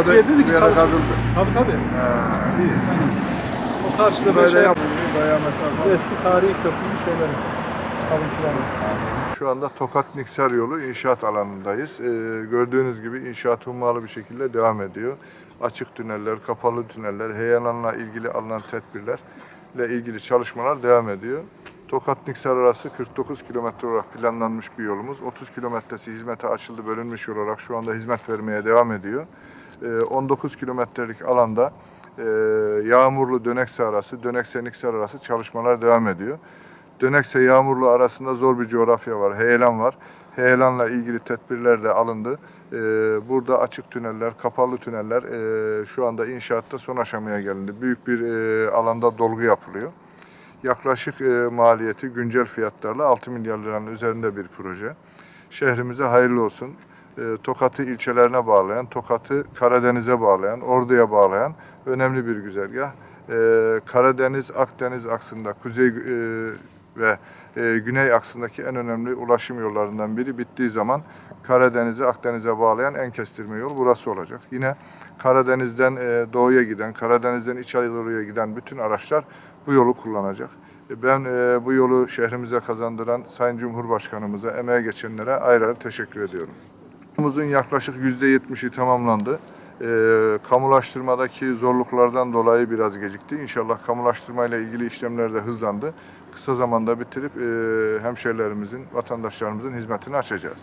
Eskiye dedi ki kazıldı. Tabii tabii. Ha, iyi. O karşıda Böyle bayağı mesafe. eski tarihi köprünün şeyleri. Kalıntıları. Şu anda Tokat Niksar yolu inşaat alanındayız. Ee, gördüğünüz gibi inşaat hummalı bir şekilde devam ediyor. Açık tüneller, kapalı tüneller, heyelanla ilgili alınan tedbirlerle ilgili çalışmalar devam ediyor. Tokat Niksar arası 49 kilometre olarak planlanmış bir yolumuz. 30 kilometresi hizmete açıldı, bölünmüş yol olarak şu anda hizmet vermeye devam ediyor. Ee, 19 kilometrelik alanda e, yağmurlu Dönekse arası, Dönekse Niksar arası çalışmalar devam ediyor. Dönekse Yağmurlu arasında zor bir coğrafya var, heyelan var. Heyelanla ilgili tedbirler de alındı. Ee, burada açık tüneller, kapalı tüneller e, şu anda inşaatta son aşamaya gelindi. Büyük bir e, alanda dolgu yapılıyor. Yaklaşık maliyeti güncel fiyatlarla 6 milyar liranın üzerinde bir proje. Şehrimize hayırlı olsun. E, Tokat'ı ilçelerine bağlayan, Tokat'ı Karadeniz'e bağlayan, Ordu'ya bağlayan önemli bir güzergah. E, Karadeniz, Akdeniz aksında, kuzey e, ve güney aksındaki en önemli ulaşım yollarından biri bittiği zaman Karadeniz'i Akdeniz'e bağlayan en kestirme yol burası olacak. Yine Karadeniz'den doğuya giden, Karadeniz'den İç Anadolu'ya giden bütün araçlar bu yolu kullanacak. Ben e, bu yolu şehrimize kazandıran Sayın Cumhurbaşkanımıza, emeğe geçenlere ayrı ayrı teşekkür ediyorum. Yolumuzun yaklaşık %70'i tamamlandı. E, kamulaştırmadaki zorluklardan dolayı biraz gecikti. İnşallah kamulaştırmayla ilgili işlemler de hızlandı. Kısa zamanda bitirip e, hemşehrilerimizin, vatandaşlarımızın hizmetini açacağız.